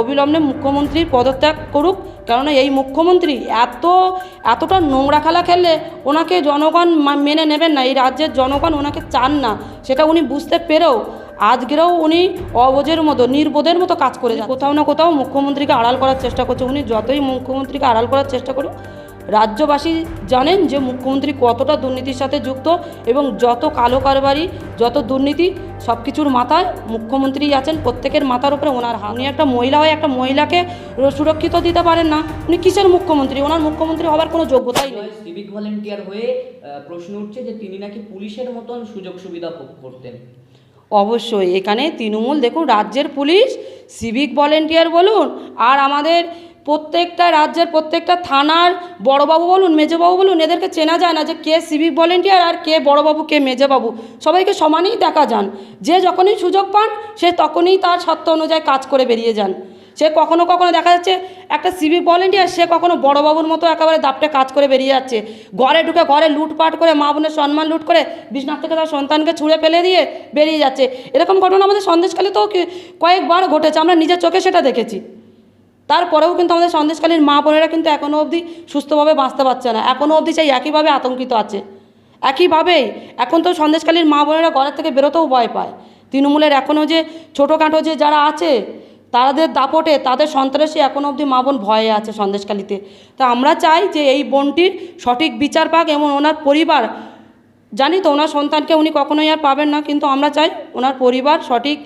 অবিলম্বে মুখ্যমন্ত্রীর পদত্যাগ করুক। কেননা এই মুখ্যমন্ত্রী এত, এতটা নোংরা খেলা খেললে ওনাকে জনগণ মেনে নেবেন না। এই রাজ্যের জনগণ ওনাকে চান না। সেটা উনি বুঝতে পেরেও আজকেরও উনি অবজের মতো, নির্বোধের মতো কাজ করে কোথাও না কোথাও মুখ্যমন্ত্রীকে আড়াল করার চেষ্টা করছে। উনি যতই মুখ্যমন্ত্রীকে আড়াল করার চেষ্টা করুক রাজ্যবাসী জানেন যে মুখ্যমন্ত্রী কতটা দুর্নীতির সাথে যুক্ত এবং যত কালো কারবারি যত দুর্নীতি সব কিছুর মাথায় মুখ্যমন্ত্রী আছেন প্রত্যেকের মাথার উপরে ওনার হাত। উনি একটা মহিলা হয়ে একটা মহিলাকে সুরক্ষিত দিতে পারেন না। উনি কিসের মুখ্যমন্ত্রী? ওনার মুখ্যমন্ত্রী হওয়ার কোনো যোগ্যতাই নেই। সিভিক ভলেন্টিয়ার হয়ে প্রশ্ন উঠছে যে তিনি নাকি পুলিশের মতন সুযোগ সুবিধা ভোগ করতেন। অবশ্যই এখানে তৃণমূল দেখুন রাজ্যের পুলিশ সিভিক ভলেন্টিয়ার বলুন আর আমাদের প্রত্যেকটা রাজ্যের প্রত্যেকটা থানার বড়বাবু বলুন, মেজবাবু বলুন, এদেরকে চেনা যায় না যে কে সিভিক ভলেন্টিয়ার আর কে বড়বাবু, কে মেজবাবু। সবাইকে সমানেই দেখা যান। যে যখনই সুযোগ পান, সে তখনই তার সত্য অনুযায়ী কাজ করে বেরিয়ে যান। সে কখনো কখনো দেখা যাচ্ছে একটা সিভিক ভলেন্টিয়ার, সে কখনো বড়বাবুর মতো একেবারে দাপটে কাজ করে বেরিয়ে যাচ্ছে। ঘরে ঢুকে ঘরে লুটপাট করে মা বোনের সম্মান লুট করে বিছনার থেকে তার সন্তানকে ছুঁড়ে ফেলে দিয়ে বেরিয়ে যাচ্ছে। এরকম ঘটনা আমাদের সন্দেশকালে তো কয়েকবার ঘটেছে, আমরা নিজের চোখে সেটা দেখেছি। তারপরেও কিন্তু আমাদের সন্দেশকালীন মা বোনেরা কিন্তু এখনও অবধি সুস্থভাবে বাঁচতে পারছে না। এখনও অবধি সেই একইভাবে আতঙ্কিত আছে। একইভাবেই এখন তো সন্দেশকালীন মা বোনেরা ঘরের থেকে বেরোতেও ভয় পায়। তৃণমূলের এখনও যে ছোটোখাটো যে যারা আছে তাদের দাপটে, তাদের সন্ত্রাসী এখনও অবধি মা বোন ভয়ে আছে সন্দেশকালীতে। তা আমরা চাই যে এই বোনটির সঠিক বিচার পাক এবং ওনার পরিবার, জানি তো ওনার সন্তানকে উনি কখনোই আর পাবেন না, কিন্তু আমরা চাই ওনার পরিবার সঠিক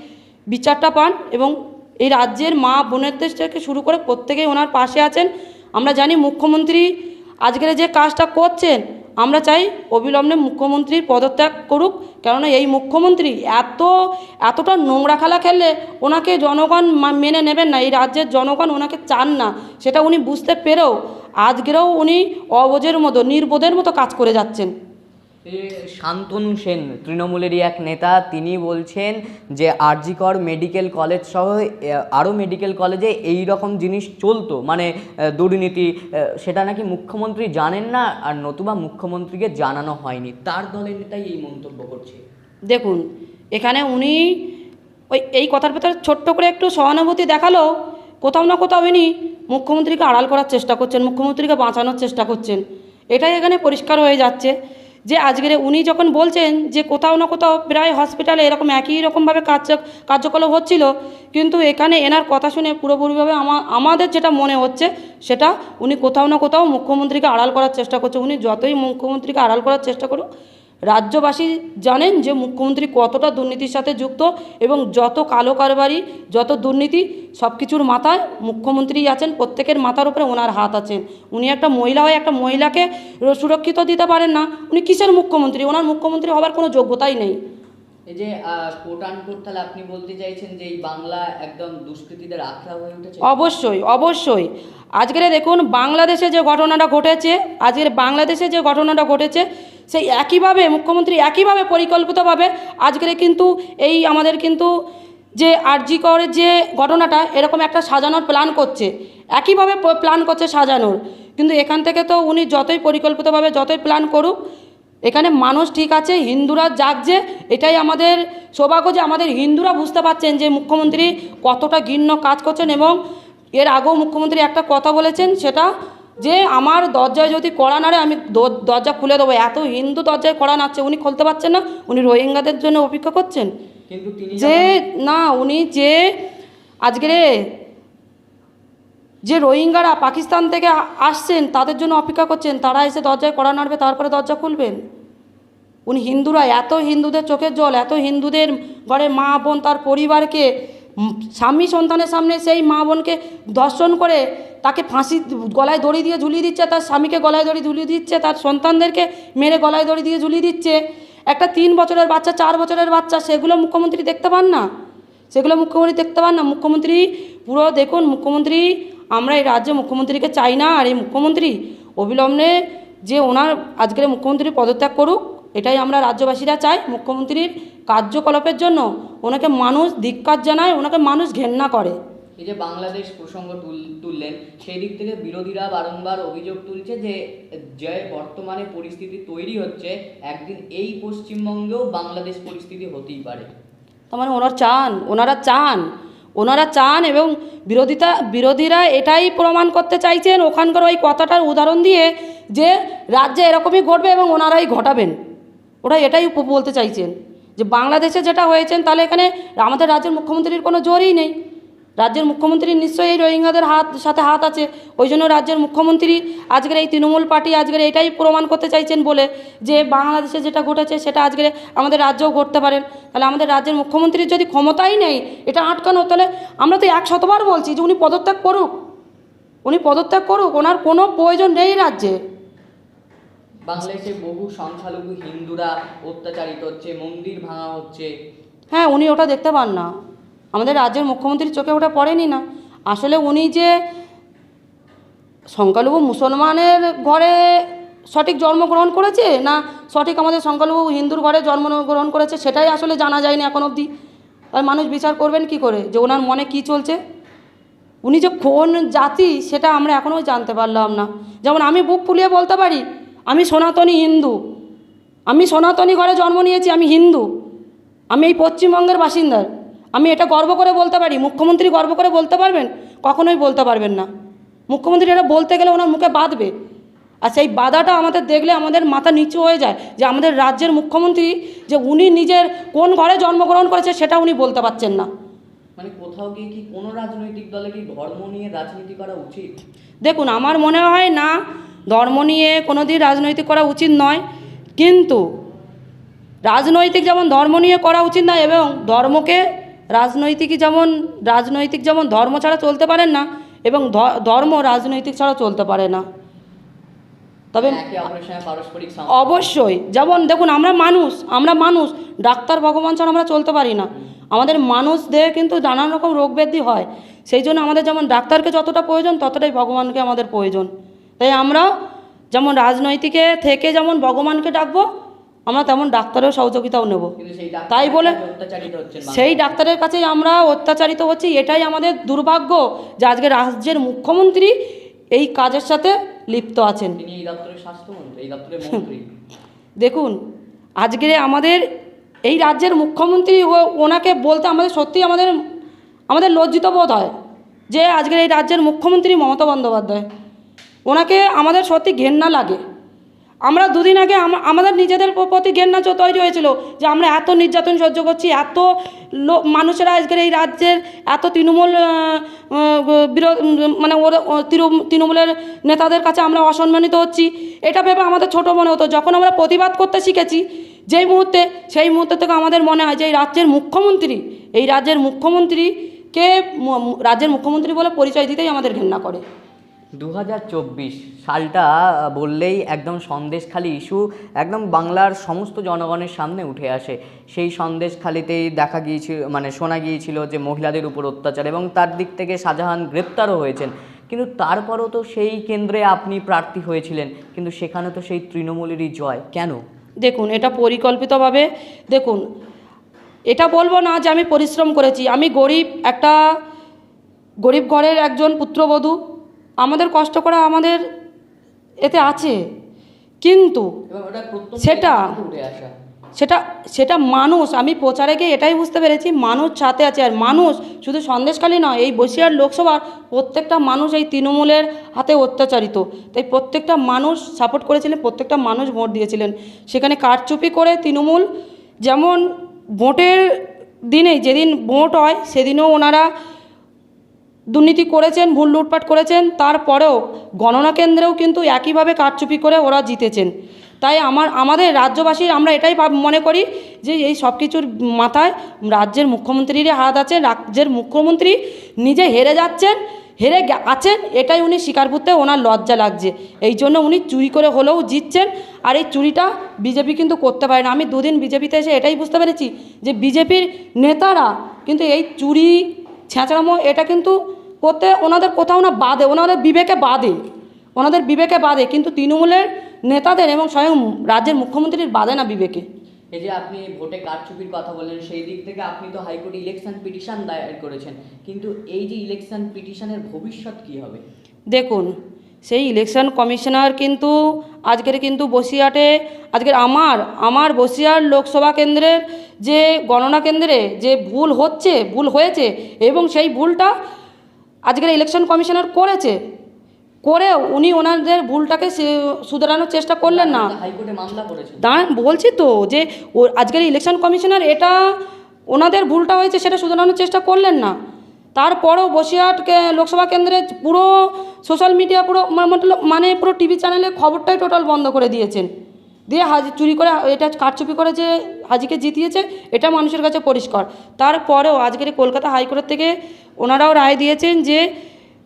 বিচারটা পান এবং এই রাজ্যের মা বোনেদের থেকে শুরু করে প্রত্যেকেই ওনার পাশে আছেন। আমরা জানি মুখ্যমন্ত্রী আজকের যে কাজটা করছেন, আমরা চাই অবিলম্বে মুখ্যমন্ত্রীর পদত্যাগ করুক। কেননা এই মুখ্যমন্ত্রী এত, এতটা নোংরা খেলা খেললে ওনাকে জনগণ মেনে নেবেন না, এই রাজ্যের জনগণ ওনাকে চান না, সেটা উনি বুঝতে পেরেও আজকেরও উনি অবজের মতো, নির্বোধের মতো কাজ করে যাচ্ছেন। শান্তনু সেন, তৃণমূলেরই এক নেতা, তিনি বলছেন যে আরজিকর মেডিকেল কলেজ সহ আরও মেডিকেল কলেজে এই রকম জিনিস চলতো। মানে দুর্নীতি সেটা নাকি মুখ্যমন্ত্রী জানেন না, আর নতুবা মুখ্যমন্ত্রীকে জানানো হয়নি। তার দলের নেতাই এই মন্তব্য করছে। দেখুন, এখানে উনি ওই, এই কথার ভেতরে ছোট্ট করে একটু সহানুভূতি দেখাল, কোথাও না কোথাও উনি মুখ্যমন্ত্রীকে আড়াল করার চেষ্টা করছেন, মুখ্যমন্ত্রীকে বাঁচানোর চেষ্টা করছেন। এটাই এখানে পরিষ্কার হয়ে যাচ্ছে। যে আজকের উনি যখন বলছেন যে কোথাও না কোথাও প্রায় হসপিটালে এরকম একই রকমভাবে কার্য, কার্যকলাপ হচ্ছিল, কিন্তু এখানে এনার কথা শুনে পুরোপুরিভাবে আমা, আমাদের যেটা মনে হচ্ছে, সেটা উনি কোথাও না কোথাও মুখ্যমন্ত্রীকে আড়াল করার চেষ্টা করছে। উনি যতই মুখ্যমন্ত্রীকে আড়াল করার চেষ্টা করুক রাজ্যবাসী জানেন যে মুখ্যমন্ত্রী কতটা দুর্নীতির সাথে যুক্ত এবং যত কালো কারবারি যত দুর্নীতি সব কিছুর মাথায় মুখ্যমন্ত্রী আছেন প্রত্যেকের মাথার উপরে ওনার হাত আছেন। উনি একটা মহিলা হয়ে একটা মহিলাকে সুরক্ষিত দিতে পারেন না। উনি কিসের মুখ্যমন্ত্রী? ওনার মুখ্যমন্ত্রী হওয়ার কোনো যোগ্যতাই নেই। এই যে তাহলে আপনি বলতে চাইছেন যে এই বাংলা একদম দুষ্কৃতীদের আখড়া হয়ে উঠেছে? অবশ্যই অবশ্যই। আজকের দেখুন বাংলাদেশে যে ঘটনাটা ঘটেছে আজকের বাংলাদেশে যে ঘটনাটা ঘটেছে সেই একইভাবে মুখ্যমন্ত্রী একইভাবে পরিকল্পিতভাবে আজকের কিন্তু এই আমাদের কিন্তু যে আরজি করের যে ঘটনাটা এরকম একটা সাজানোর প্ল্যান করছে। একইভাবে প্ল্যান করছে সাজানোর। কিন্তু এখান থেকে তো উনি যতই পরিকল্পিতভাবে যতই প্ল্যান করুক, এখানে মানুষ ঠিক আছে, হিন্দুরা জাগছে, এটাই আমাদের সৌভাগ্য যে আমাদের হিন্দুরা বুঝতে পারছেন যে মুখ্যমন্ত্রী কতটা ঘৃণ্য কাজ করছেন এবং এর আগেও মুখ্যমন্ত্রী একটা কথা বলেছেন, সেটা যে আমার দরজায় যদি কড়া নাড়ে আমি দরজা খুলে দেবো। এত হিন্দু দরজায় কড়া নাড়ছে উনি খুলতে পারছেন না। উনি রোহিঙ্গাদের জন্য অপেক্ষা করছেন। যে না উনি যে আজকের যে রোহিঙ্গারা পাকিস্তান থেকে আসছেন তাদের জন্য অপেক্ষা করছেন তারা এসে দরজায় কড়া নাড়বে তারপরে দরজা খুলবেন? উনি হিন্দুরা এত হিন্দুদের চোখের জল এত হিন্দুদের ঘরে মা বোন তার পরিবারকে স্বামী সন্তানের সামনে সেই মা বোনকে দর্শন করে তাকে ফাঁসি গলায় দড়ি দিয়ে ঝুলিয়ে দিচ্ছে, তার স্বামীকে গলায় দড়ি ঝুলিয়ে দিচ্ছে, তার সন্তানদেরকে মেরে গলায় দড়ি দিয়ে ঝুলিয়ে দিচ্ছে। একটা তিন বছরের বাচ্চা, চার বছরের বাচ্চা, সেগুলো মুখ্যমন্ত্রী দেখতে পান না? সেগুলো মুখ্যমন্ত্রী দেখতে পান না? মুখ্যমন্ত্রী, পুরো দেখুন, মুখ্যমন্ত্রী, আমরা এই রাজ্যে মুখ্যমন্ত্রীকে চাই না, আর এই মুখ্যমন্ত্রী অবিলম্বে যে ওনার আজকের মুখ্যমন্ত্রী পদত্যাগ করুক এটাই আমরা রাজ্যবাসীরা চাই মুখ্যমন্ত্রীর কার্যকলাপের জন্য ওনাকে মানুষ ধিক্কার জানায় ওনাকে মানুষ ঘেন্না করে। এই যে বাংলাদেশ প্রসঙ্গ তুল- তুললেন সেই দিক থেকে বিরোধীরা বারংবার অভিযোগ তুলছে যে যে বর্তমানে পরিস্থিতি তৈরি হচ্ছে একদিন এই পশ্চিমবঙ্গেও বাংলাদেশ পরিস্থিতি হতেই পারে। তার মানে ওনারা চান ওনারা চান ওনারা চান এবং বিরোধিতা বিরোধীরা এটাই প্রমাণ করতে চাইছেন ওখানকার ওই কথাটার উদাহরণ দিয়ে যে রাজ্যে এরকমই ঘটবে এবং ওনারাই ঘটাবেন। ওরা এটাই বলতে চাইছেন যে বাংলাদেশে যেটা হয়েছেন, তাহলে এখানে আমাদের রাজ্যের মুখ্যমন্ত্রীর কোনো জোরই নেই। রাজ্যের মুখ্যমন্ত্রী নিশ্চয়ই এই রোহিঙ্গাদের হাত, সাথে হাত আছে। ওই জন্য রাজ্যের মুখ্যমন্ত্রী আজকের এই তৃণমূল পার্টি আজকের এটাই প্রমাণ করতে চাইছেন বলে যে বাংলাদেশে যেটা ঘটেছে, সেটা আজকে আমাদের রাজ্যেও ঘটতে পারেন তাহলে আমাদের রাজ্যের মুখ্যমন্ত্রীর যদি ক্ষমতাই নেই, এটা আটকানো, তাহলে আমরা তো এক শতবার বলছি যে উনি পদত্যাগ করুক। উনি পদত্যাগ করুক, ওনার কোনো প্রয়োজন নেই রাজ্যে। বাংলাদেশে বহু সংখ্যালঘু হিন্দুরা অত্যাচারিত হচ্ছে, মন্দির ভাঙা হচ্ছে। হ্যাঁ উনি ওটা দেখতে পান না। আমাদের রাজ্যের মুখ্যমন্ত্রীর চোখে ওটা পড়েনি না। আসলে উনি যে সংখ্যালঘু মুসলমানের ঘরে সঠিক জন্মগ্রহণ করেছে না সঠিক আমাদের সংখ্যালঘু হিন্দুর ঘরে জন্মগ্রহণ করেছে, সেটাই আসলে জানা যায়নি এখন অবধি। আর মানুষ বিচার করবেন কি করে? যে ওনার মনে কি চলছে? উনি যে কোন জাতি, সেটা আমরা এখনও জানতে পারলাম না। যেমন আমি বুক ফুলিয়ে বলতে পারি আমি সনাতনী হিন্দু। আমি সনাতনী ঘরে জন্ম নিয়েছি আমি হিন্দু। আমি এই পশ্চিমবঙ্গের বাসিন্দার আমি এটা গর্ব করে বলতে পারি। মুখ্যমন্ত্রী গর্ব করে বলতে পারবেন? কখনোই বলতে পারবেন না। মুখ্যমন্ত্রী এটা বলতে গেলে ওনার মুখে বাঁধবে। আর সেই বাধাটা আমাদের দেখলে আমাদের মাথা নিচু হয়ে যায় যে আমাদের রাজ্যের মুখ্যমন্ত্রী যে উনি নিজের কোন ঘরে জন্মগ্রহণ করেছে সেটা উনি বলতে পারছেন না। মানে কোথাও গিয়ে কি কোনো রাজনৈতিক দলে কি ধর্ম নিয়ে রাজনীতি করা উচিত? দেখুন আমার মনে হয় না ধর্ম নিয়ে কোনো দিন রাজনৈতিক করা উচিত নয়। কিন্তু রাজনৈতিক যেমন ধর্ম নিয়ে করা উচিত না এবং ধর্মকে রাজনৈতিক যেমন রাজনৈতিক যেমন ধর্ম ছাড়া চলতে পারেন না এবং ধর্ম রাজনৈতিক ছাড়া চলতে পারে না। তবে সম- অবশ্যই। যেমন দেখুন আমরা মানুষ আমরা মানুষ ডাক্তার ভগবান ছাড়া আমরা চলতে পারি না। আমাদের মানুষ দেহে কিন্তু নানান রকম রোগ ব্যাধি হয়। সেই জন্য আমাদের যেমন ডাক্তারকে যতটা প্রয়োজন ততটাই ভগবানকে আমাদের প্রয়োজন। তাই আমরা যেমন রাজনৈতিকে থেকে যেমন ভগবানকে ডাকবো আমরা তেমন ডাক্তারের সহযোগিতাও নেব। তাই বলে- সেই ডাক্তারের কাছে আমরা অত্যাচারিত হচ্ছি এটাই আমাদের দুর্ভাগ্য যে আজকে রাজ্যের মুখ্যমন্ত্রী এই কাজের সাথে লিপ্ত আছেন। দেখুন আজকে আমাদের এই রাজ্যের মুখ্যমন্ত্রী ও- ওনাকে বলতে আমাদের সত্যি আমাদের আমাদের লজ্জিত বোধ হয় যে আজকের এই রাজ্যের মুখ্যমন্ত্রী মমতা বন্দ্যোপাধ্যায়। ওনাকে আমাদের সত্যি ঘেন্না লাগে। আমরা দুদিন আগে আম- আমাদের নিজেদের প্রতি ঘেন্না তৈরি হয়েছিল যে আমরা এত নির্যাতন সহ্য করছি এত মানুষেরা আজকের এই রাজ্যের এত তৃণমূল আহ, আহ, বিরো- মানে ওরা তৃণমূলের নেতাদের কাছে আমরা অসম্মানিত হচ্ছি। এটা ভেবে আমাদের ছোট মনে হতো যখন আমরা প্রতিবাদ করতে শিখেছি যেই মুহূর্তে সেই মুহূর্তে থেকে আমাদের মনে হয় যে এই রাজ্যের মুখ্যমন্ত্রী এই রাজ্যের মুখ্যমন্ত্রীকে রাজ্যের মুখ্যমন্ত্রী বলে পরিচয় দিতেই আমাদের ঘেন্না করে। দু হাজার চব্বিশ সালটা বললেই একদম সন্দেশখালি ইস্যু একদম বাংলার সমস্ত জনগণের সামনে উঠে আসে। সেই সন্দেশখালিতেই দেখা গিয়েছিল মানে শোনা গিয়েছিল যে মহিলাদের উপর অত্যাচার এবং তার দিক থেকে শাহজাহান গ্রেপ্তারও হয়েছেন। কিন্তু তারপরও তো সেই কেন্দ্রে আপনি প্রার্থী হয়েছিলেন, কিন্তু সেখানে তো সেই তৃণমূলেরই জয়। কেন? দেখুন, এটা পরিকল্পিতভাবে, দেখুন, এটা বলব না যে আমি পরিশ্রম করেছি। আমি গরিব একটা, গরিব ঘরের একজন পুত্রবধূ আমাদের কষ্ট করা আমাদের এতে আছে। কিন্তু সেটা- সেটা সেটা মানুষ আমি প্রচারে গিয়ে এটাই বুঝতে পেরেছি মানুষ সাথে আছে। আর মানুষ শুধু সন্দেশখালী নয় এই বসিরহাট লোকসভার প্রত্যেকটা মানুষ এই তৃণমূলের হাতে অত্যাচারিত। তাই প্রত্যেকটা মানুষ সাপোর্ট করেছিলেন প্রত্যেকটা মানুষ ভোট দিয়েছিলেন। সেখানে কারচুপি করে তৃণমূল যেমন ভোটের দিনে যেদিন ভোট হয় সেদিনও ওনারা দুর্নীতি করেছেন, ভুল লুটপাট করেছেন, তারপরেও গণনা কেন্দ্রেও কিন্তু একইভাবে কারচুপি করে ওরা জিতেছেন। তাই আমার, আমাদের রাজ্যবাসীর আমরা এটাই মনে করি যে এই সব কিছুর মাথায় রাজ্যের মুখ্যমন্ত্রীরই হাত আছে, রাজ্যের মুখ্যমন্ত্রী নিজে হেরে যাচ্ছেন, হেরে আছেন, এটাই উনি স্বীকার করতে ওনার লজ্জা লাগছে। এই জন্য উনি চুরি করে হলেও জিতছেন, আর এই চুরিটা বিজেপি কিন্তু করতে পারে না। আমি দুদিন বিজেপিতে এসে এটাই বুঝতে পেরেছি যে বিজেপির নেতারা কিন্তু এই চুরি ছেঁচড়ামো এটা কিন্তু করতে ওনাদের কোথাও না বাদে ওনাদের বিবেকে বাদে ওনাদের বিবেকে বাদে কিন্তু তৃণমূলের নেতাদের এবং স্বয়ং রাজ্যের মুখ্যমন্ত্রীর বাদে না বিবেকে। এই যে আপনি ভোটে কারচুপির কথা বললেন সেই দিক থেকে আপনি তো হাইকোর্টে ইলেকশন পিটিশন দায়ের করেছেন কিন্তু এই যে ইলেকশন পিটিশনের ভবিষ্যৎ কি হবে? দেখুন সেই ইলেকশন কমিশনার কিন্তু আজকের কিন্তু বসিরহাটে আজকের আমার আমার বসিরহাট লোকসভা কেন্দ্রের যে গণনা কেন্দ্রে যে ভুল হচ্ছে ভুল হয়েছে এবং সেই ভুলটা আজকের ইলেকশন কমিশনার করেছে করেও উনি ওনাদের ভুলটাকে শুধরানোর চেষ্টা করলেন না। হাইকোর্টে দাঁড়ান বলছি তো যে ও আজকের ইলেকশন কমিশনার এটা ওনাদের ভুলটা হয়েছে সেটা শুধরানোর চেষ্টা করলেন না। তারপরেও বসিরহাটকে লোকসভা কেন্দ্রে পুরো সোশ্যাল মিডিয়া পুরো মানে পুরো টিভি চ্যানেলে খবরটাই টোটাল বন্ধ করে দিয়েছেন। দিয়ে হাজি চুরি করে, এটা কারচুপি করে যে হাজিকে জিতিয়েছে, এটা মানুষের কাছে পরিষ্কার। তারপরেও আজকের কলকাতা হাইকোর্ট থেকে ওনারাও রায় দিয়েছেন যে,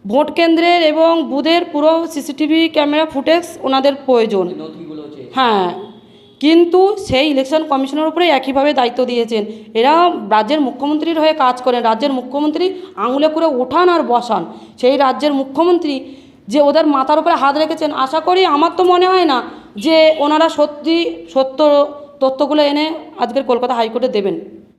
ভোট কেন্দ্রের এবং বুথের পুরো সিসিটিভি ক্যামেরা ফুটেজ ওনাদের প্রয়োজন। হ্যাঁ কিন্তু সেই ইলেকশন কমিশনের উপরে একইভাবে দায়িত্ব দিয়েছেন। এরা রাজ্যের মুখ্যমন্ত্রীর হয়ে কাজ করেন। রাজ্যের মুখ্যমন্ত্রী আঙুলে করে ওঠান আর বসান। সেই রাজ্যের মুখ্যমন্ত্রী যে ওদের মাথার উপরে হাত রেখেছেন, আশা করি আমার তো মনে হয় না যে ওনারা সত্যি সত্য তথ্যগুলো এনে আজকের কলকাতা হাইকোর্টে দেবেন।